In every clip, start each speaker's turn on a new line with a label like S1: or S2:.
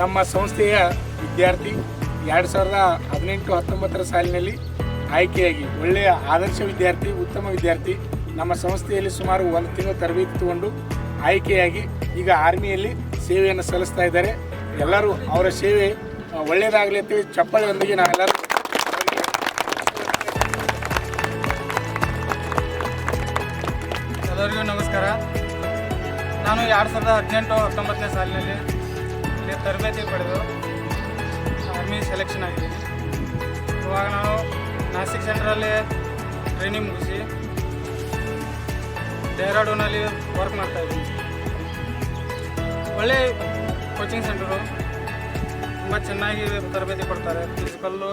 S1: ನಮ್ಮ ಸಂಸ್ಥೆಯ ವಿದ್ಯಾರ್ಥಿ ಎರಡು ಸಾವಿರದ ಹದಿನೆಂಟು, ಹತ್ತೊಂಬತ್ತರ ಸಾಲಿನಲ್ಲಿ ಆಯ್ಕೆಯಾಗಿ ಒಳ್ಳೆಯ ಆದರ್ಶ ವಿದ್ಯಾರ್ಥಿ, ಉತ್ತಮ ವಿದ್ಯಾರ್ಥಿ ನಮ್ಮ ಸಂಸ್ಥೆಯಲ್ಲಿ ಸುಮಾರು ಒಂದು ತಿಂಗಳು ತರಬೇತಿ ತಗೊಂಡು ಆಯ್ಕೆಯಾಗಿ ಈಗ ಆರ್ಮಿಯಲ್ಲಿ ಸೇವೆಯನ್ನು ಸಲ್ಲಿಸ್ತಾ ಇದ್ದಾರೆ. ಎಲ್ಲರೂ ಅವರ ಸೇವೆ ಒಳ್ಳೆಯದಾಗಲಿ ಅಂತೇಳಿ ಚಪ್ಪಾಳೆಯೊಂದಿಗೆ ನಾವೆಲ್ಲರೂ
S2: ಎಲ್ಲರಿಗೂ ನಮಸ್ಕಾರ. ನಾನು ಎರಡು ಸಾವಿರದ ಹದಿನೆಂಟು, ಹತ್ತೊಂಬತ್ತನೇ ಸಾಲಿನಲ್ಲಿ ಇಲ್ಲಿ ತರಬೇತಿ ಪಡೆದು ಆರ್ಮಿ ಸೆಲೆಕ್ಷನ್ ಆಗಿದ್ದೀನಿ. ಇವಾಗ ನಾನು ನಾಸಿಕ್ ಸೆಂಟ್ರಲ್ಲಿ ಟ್ರೈನಿಂಗ್ ಮುಗಿಸಿ ಡೆಹ್ರಾಡೂನಲ್ಲಿ ವರ್ಕ್ ಮಾಡ್ತಾ ಇದ್ದೀನಿ. ಒಳ್ಳೆ ಕೋಚಿಂಗ್ ಸೆಂಟರು ತುಂಬ ಚೆನ್ನಾಗಿ ತರಬೇತಿ ಕೊಡ್ತಾರೆ. ಪ್ರಿನ್ಸಿಪಲ್ಲು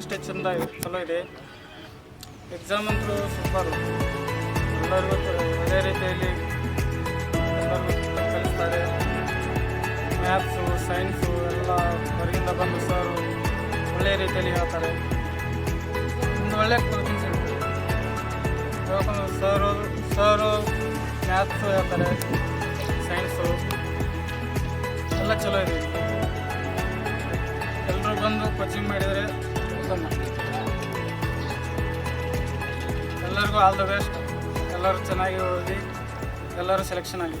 S2: ಅಷ್ಟೇ ಚೆಂದ ಚಲೋ ಇದೆ. ಎಕ್ಸಾಮ್ ಅಂತೂ ಸೂಪರ್ ಎಲ್ಲರಿಗೂ ಅದೇ ರೀತಿಯಲ್ಲಿ ಸೈನ್ಸು ಎಲ್ಲ ಹೊರಗಿಂದ ಬಂದು ಸರ್ ಒಳ್ಳೆಯ ರೀತಿಯಲ್ಲಿ ಹೇಳ್ತಾರೆ. ಒಂದು ಒಳ್ಳೆ ಕೋಚಿಂಗ್ ಸಿಗ್ತದೆ. ಯಾಕಂದ್ರೆ ಸರು ಸರು ಮ್ಯಾಥ್ಸು ಹೇಳ್ತಾರೆ ಸೈನ್ಸು ಎಲ್ಲ ಚಲೋ ಇದೆ. ಎಲ್ಲರೂ ಬಂದು ಕೋಚಿಂಗ್ ಮಾಡಿದರೆ ಉತ್ತಮ. ಎಲ್ಲರಿಗೂ ಆಲ್ ದ ಬೆಸ್ಟ್ ಎಲ್ಲರೂ ಚೆನ್ನಾಗಿ ಓದಿ, ಎಲ್ಲರೂ ಸೆಲೆಕ್ಷನ್ ಆಗಿ